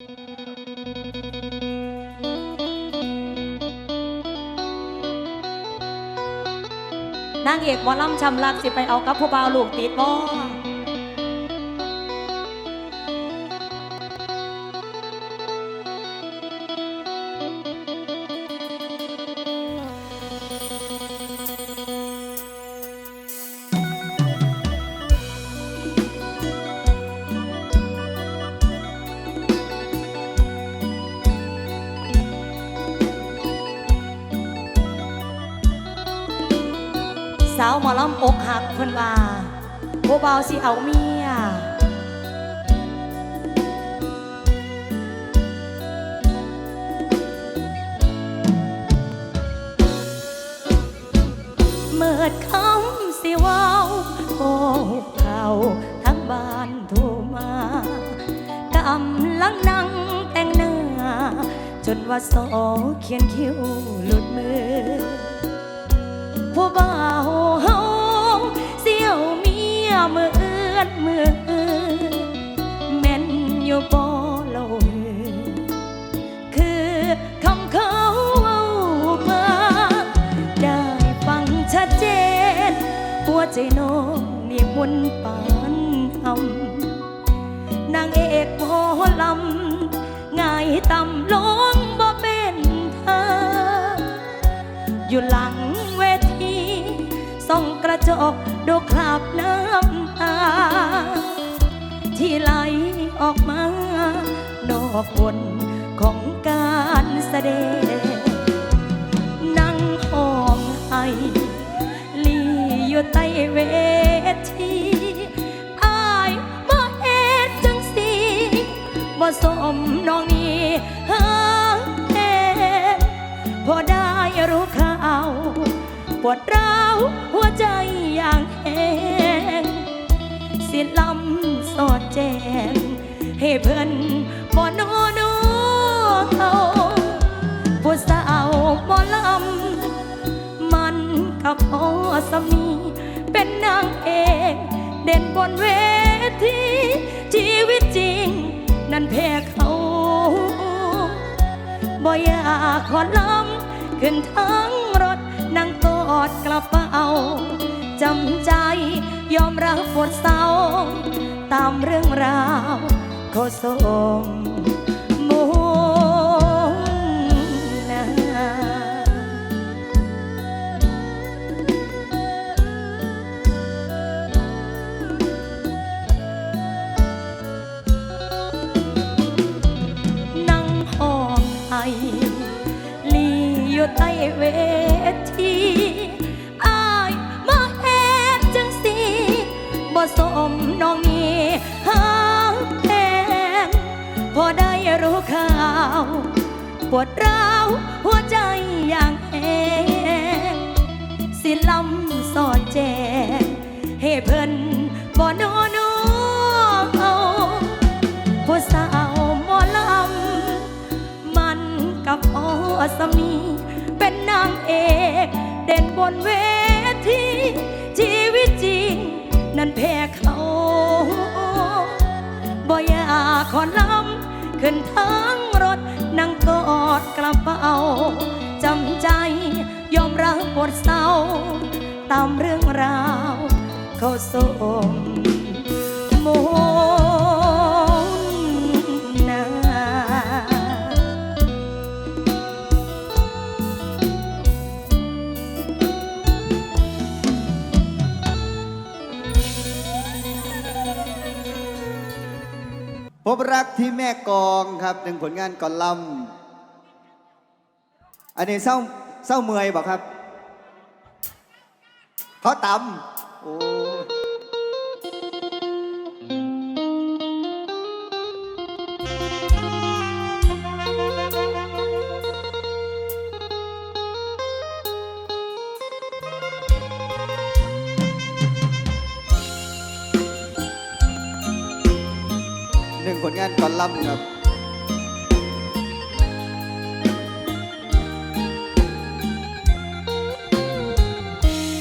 นางเอกบอลำชำลักสิไปเอากับผู้บ่าวลูกติดบ่ ล่าสิเอาเมียเมื่อคำสิว้าโอ้เขาทั้งบ้านโทรมากำลังนั่งแต่งหน้า จนว่าโซเขียนคิ้วหลุดมือ ผู้บ่าวเฮาเสี่ยว มียมือเอื้อนมือแม่นอยู่บ่เล่าคือคำเขาเว้ามาได้ฟังชัดเจน หัวใจน้องนี่มุนปานหำนางเอกหมอลำง่ายต่ำลงบ่เป็นเธออยู่หลังเวทีส่องกระจกดูคราบน้ำ ที่ไหลออกมา นอกบนของการแสดง นั่งห้องไห้ลีอยู่ใต้เวทีอายมาเอ็ดจังสีบ่สมน้องนี่หาแท้พอได้รู้ข่าว ปวดร้าวหัวใจอย่างแห้ง สิลำสอดแจงให้เพิ่นบ่นอนูเขาผู้สาวบ่ลำมันกับพอสามี เป็นนางเอกเด่นบนเวทีชีวิตจริง นั้นแพ้เขาบ่อยากขอลำขึ้นทั้งรถนั่งกอดกระเป๋า จำใจ ยอมรับบทเศร้า ตามเรื่องราวก็ส่งมุ น้องนี่หาแพงพอได้รู้ข่าว ปวดร้าวหัวใจอย่างแหงสิลำสอดแจงให้เพิ่นบ่นอนเอาผู้สาวหมอลำ มันกับอสมี เป็นนางเอกเด่นบนเวทีชีวิตจริง นั้นแพ้ ขึ้นทั้งรถนั่งกอดกระเป๋าจำใจยอมรับบทเศร้า ตามเรื่องราวเขาส่งม พบรักที่แม่กองครับหนึ่งผลงานก่อนลำอันนี้เศร้าเศร้าเมื่อยบอกครับเขาตำ ผลงานกอลัมน์ครับ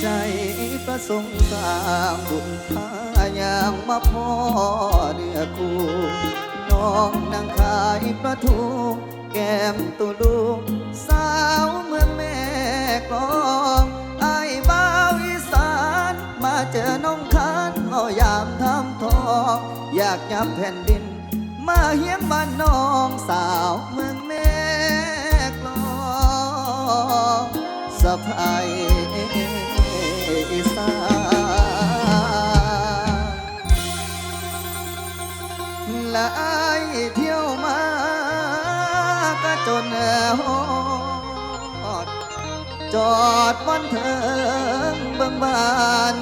ใจประสงค์สางบุญทายางมาพ่อเนื้อคู่น้องนางขายประทูแก้มตุลูกสาวเมืองแม่กลองไอ้บ่าวอีสานมาเจอน้องคันเอายามทำทอง อยากย้ำแผ่นดิน มาเฮียงบ้านน้องสาวเมืองแม่กลองสะพายสาและไอเที่ยวมาก็จนหอดจอดวันเธอเบิ่งบาน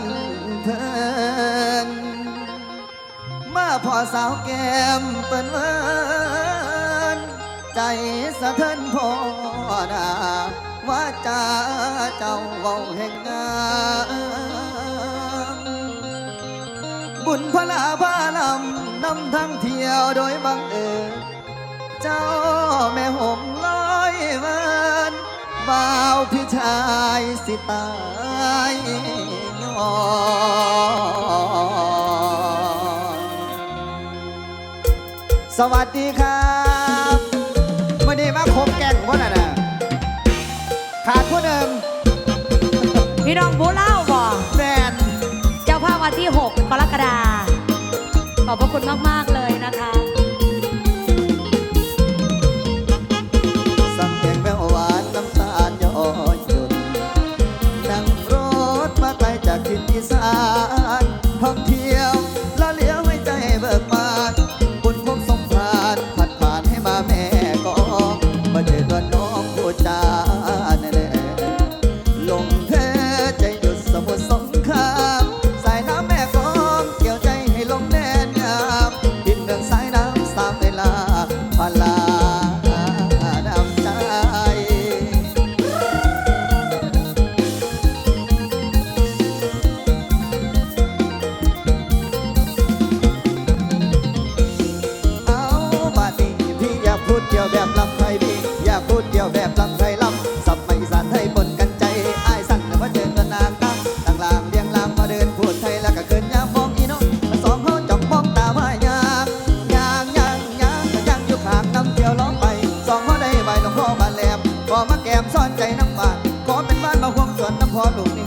มาพ่อสาวแก้มเปิ้นเวินใจสะเทินพ่อนาว่าจาเจ้าเว้าแห่งงามบุญพราพานำนำทั้งเที่ยวโดยบังเอิญเจ้าแม่ห่มลอยเวินบ่าวพี่ชายสิตายยอ สวัสดีครับวันนี้มาคบแก่งพ่อน่ะนะขาดผู้หนึ่งพี่น้องบูเล่าบอกแฟนเจ้าภาพวันที่ 6 กรกฎาขอบพระคุณมาก ๆ เลย บ่ได้ตัวน้องผู้จา Wobble.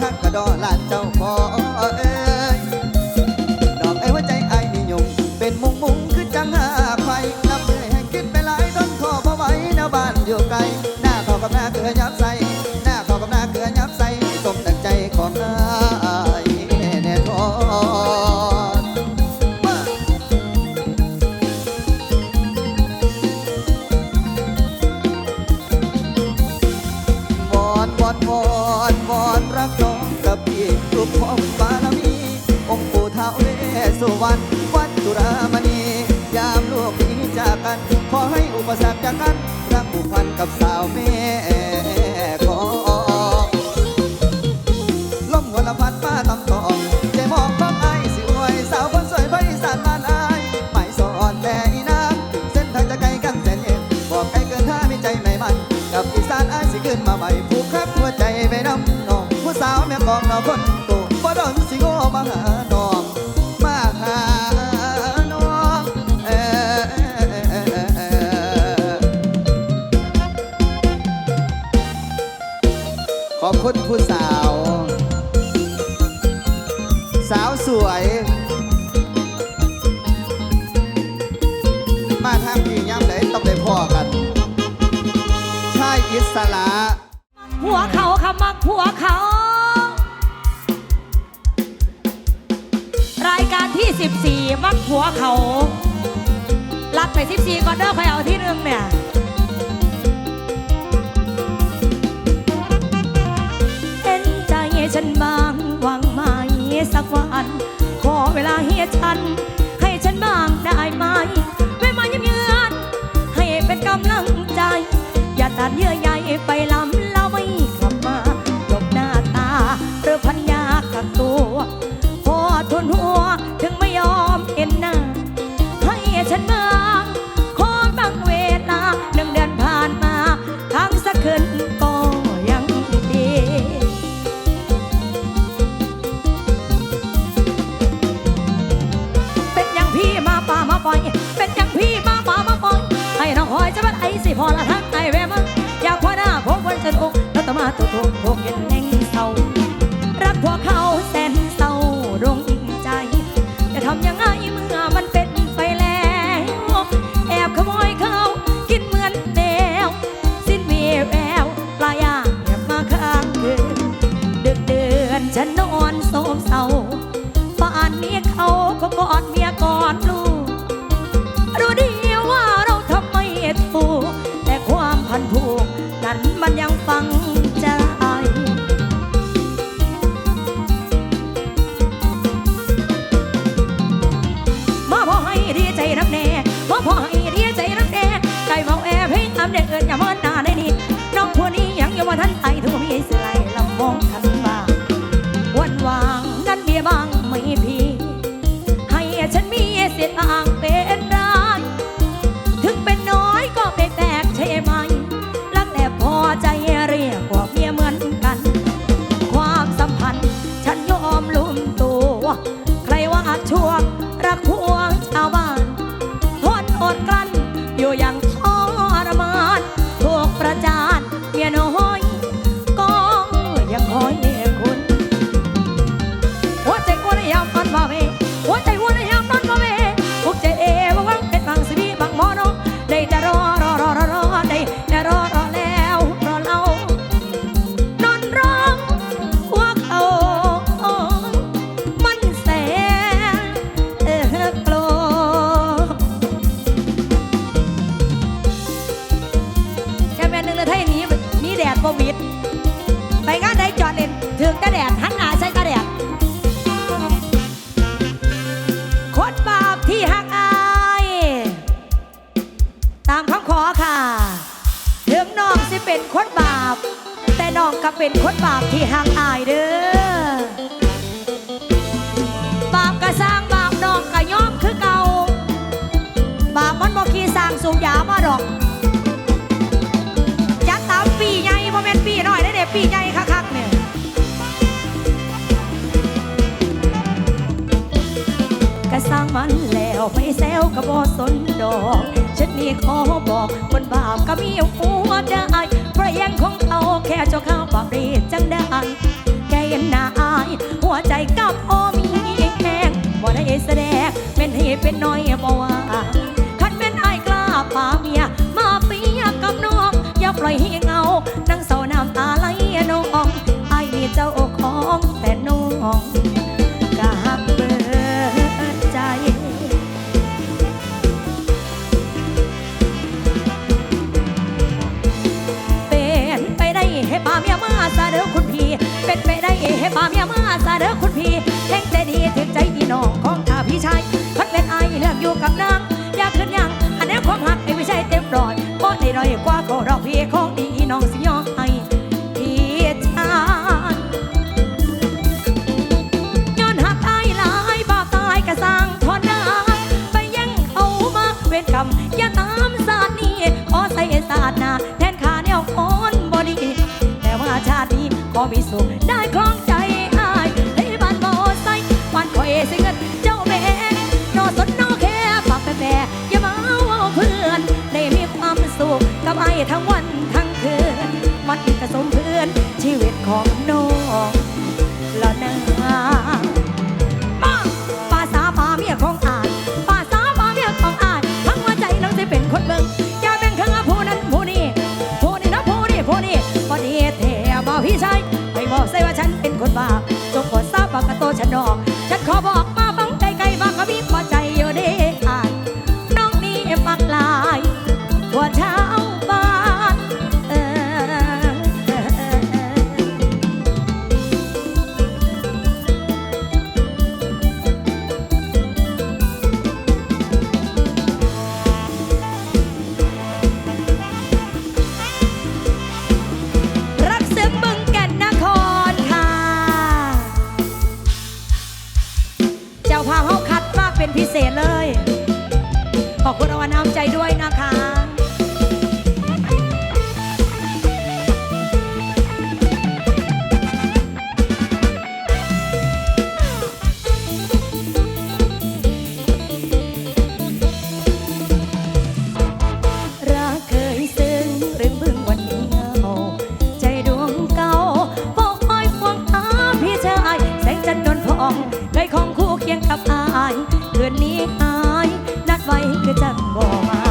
快多多。 เป็นคนบาปที่ห่างอายเด้อบาปกระสร้างบาปนอกกระยอมคือเก่า บาปมันบ่ขี้สร้างสูงยามาดอกจัดตามปีใหญ่บ่เม่นปีน้อยได้เด้ปีใหญ่คักๆเนี่ยกระสร้างมันแล้วไปแซวกระบอสนดอก ฉัน นี้ขอบอกคนบาปก็มีหัวใจเพระยังของเขาแค่เจ้าข้าวบาปรีจังได้ แกยันนาอาย หัวใจกับโอมีแห้งบ่ได้แสดงเป็นเหตุเป็นน้อยบ่ว่า ได้เฮบ้าเมียมาซาเด้อคุณพี่เพ่งแต่ดีถึงใจพี่น้องของตาพี่ชายพักเป็นไอเลือกอยู่กับนางอยากขึ้นยังอันนี้ความหักไอ้ไม่ใช่เต็มร้อยเพราะได้รอยกว่าก็รอพี่ของดีน้องสิยอให้พี่ชายย้อนหักตายหลายบาปตายกระสังทอนนาไปยังเอามาเวรกรรมอย่าตามสาสนี้ขอใส่ศาสนาแทนขาเนี่ยคนบอดีแต่ว่าชาตินี้ขอมีสุข ตฉันดอก 赞我吗？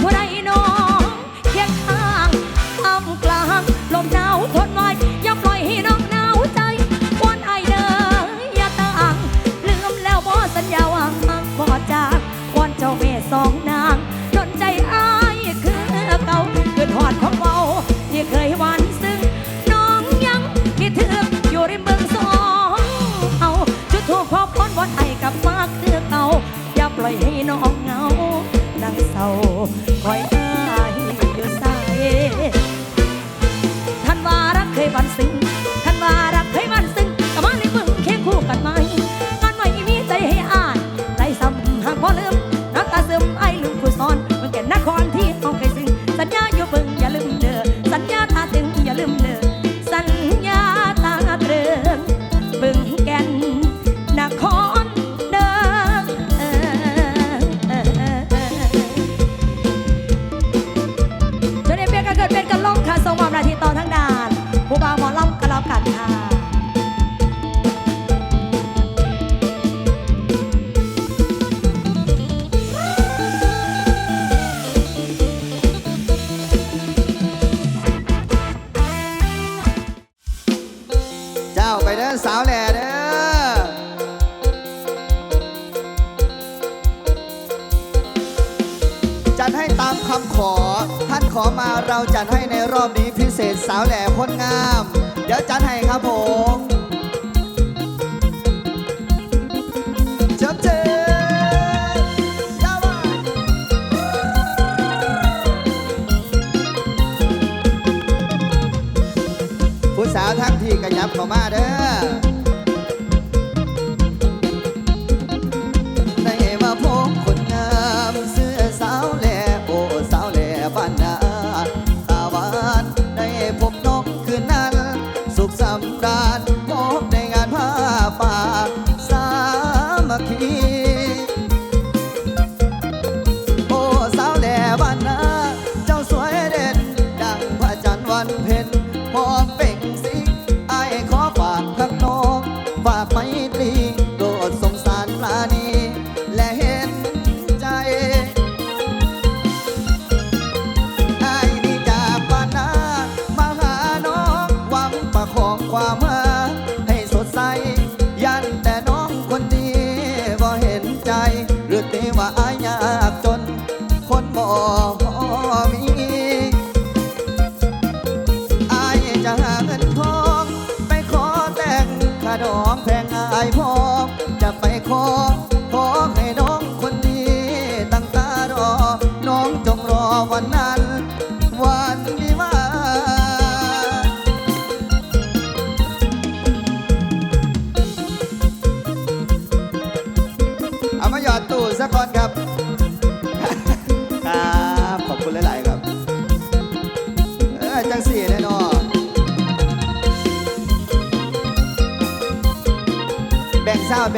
what I ี่กระยับเข้ามาเด้อ ประคองความหาให้สดใส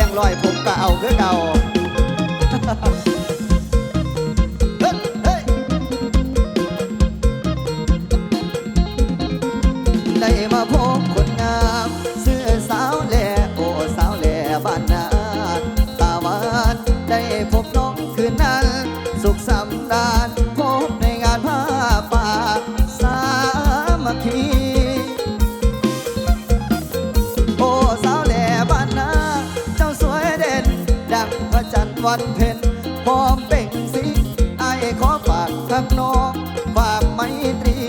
บ่งลอยผมก็เอาคือเก่า วันเพ็ญพร้อมเป่งสีไอขอฝากทักน้องฝากไมตรี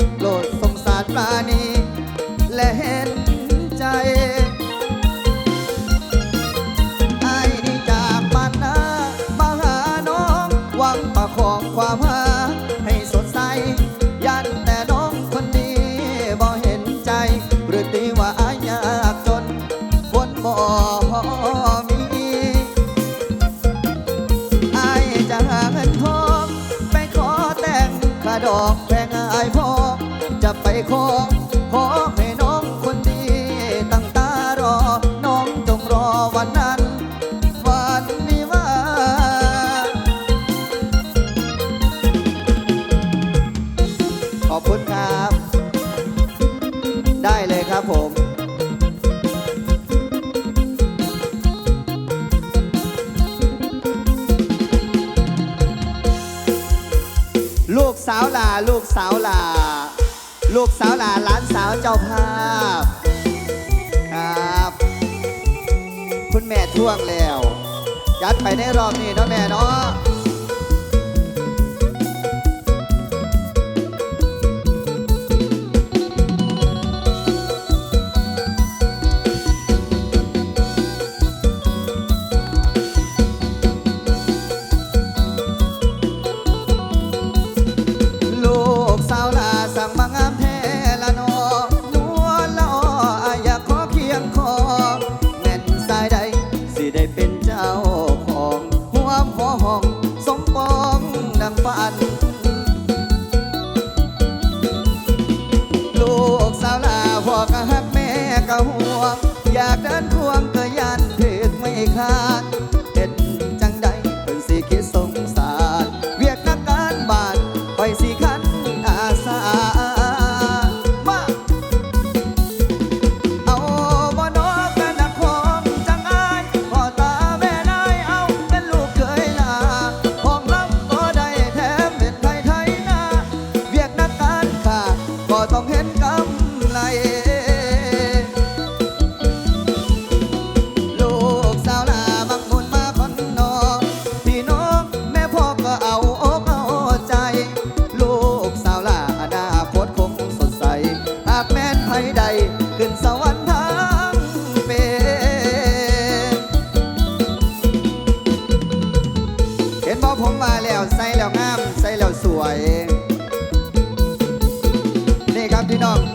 คุณแม่ท่วงแล้ว ยัดไปในรอบนี้เนาะแม่เนาะ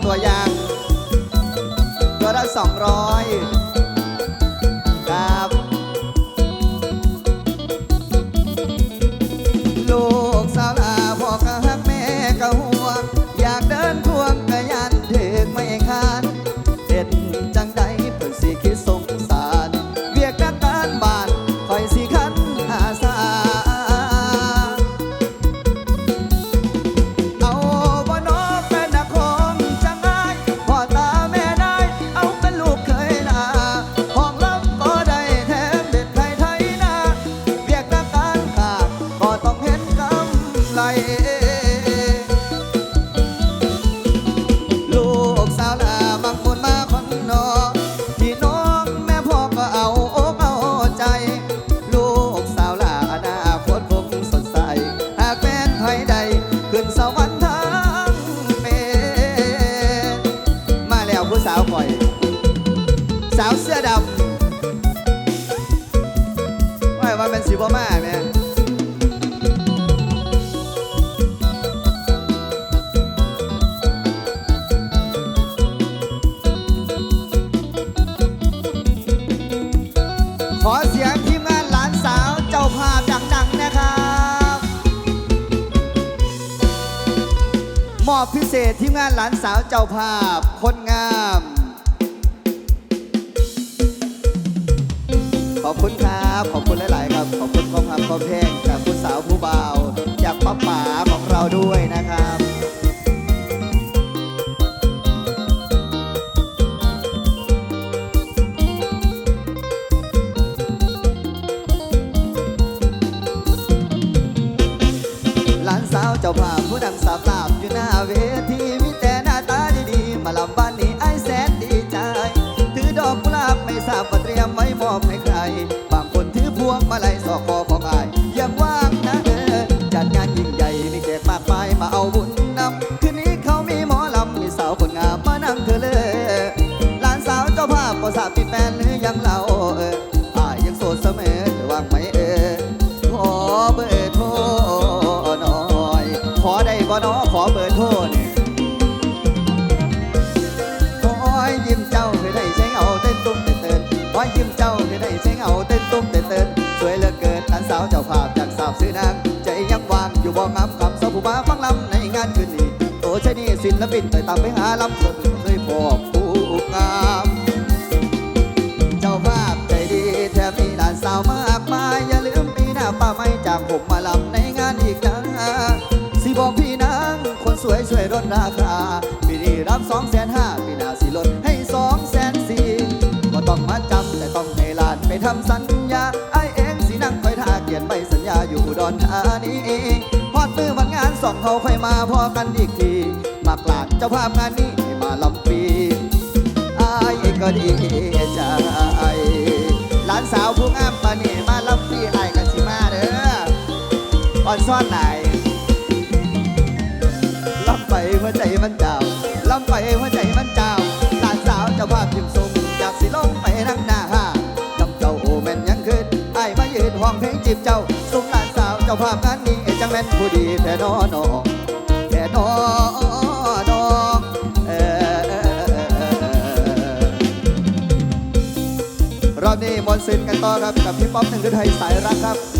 ตัวอย่าง ตัวละสองร้อย ทีมงานหลานสาวเจ้าภาพ คนงาม ขอบคุณครับ ขอบคุณหลาย ๆ ครับ ขอบคุณความพักความเพลงจากคุณสาวผู้บ่าวจากป้าป๋าของเราด้วยนะครับ มีแฟนหรือยังเราเอออายยังโสดเสมอวางไหมเออขอเบอร์โทรหน่อย ขอได้บ่น้อขอเบอร์โทรนี่ขอยิ้มเจ้าคือได้ใช้เงาเต้นตุ้มเต้นเต้นขอยิ้มเจ้าคือได้ใช้เงาเต้นตุ้มเต้นเต้นสวยเหลือเกินหลานสาวเจ้าภาพจากสาวซื้อนางใจยังวางอยู่บ่งามคำสาวผู้มาฟังลำในงานคืนนี้โตใช่นี่ศิลปินแต่ตามไปหาลำเพิ่นเคยพบผู้งา ผมมาลำในงานอีกนะสิบอกพี่นางคนสวยช่วยลดราคาปีนี้รับสองแสนห้าปีหน้าสิลดให้สองแสนสี่ก็ต้องมาจำแต่ต้องให้ลานไปทำสัญญาไอเองสินั่งคอยท่าเขียนใบสัญญาอยู่อุดรธานีฮอดมือวันงานสองเขาค่อยมาพอกันอีกทีมากลาดเจ้าภาพงานนี้มาลำปีไอายก็ดีใจหลานสาวผู้ อนซ่อนไหนลำไปหัวใจมันเจ้าลำไปหัวใจมันเจ้าหลานสาวเจ้าภาพพิมพ์ทรงอยากสิลงไปนั่งหน้าห้าลำเจ้าโอแม่นยังคืนไอ้มายืนห้องเพลงจีบเจ้าสุมหลานสาวเจ้าภาพงานนี้จังแม่นผู้ดีแท้นอนอแท้นอนอเออรอบนี้มนต์สินกันต่อครับกับพี่ป๊อปหนึ่งฤทัยสายรักครับ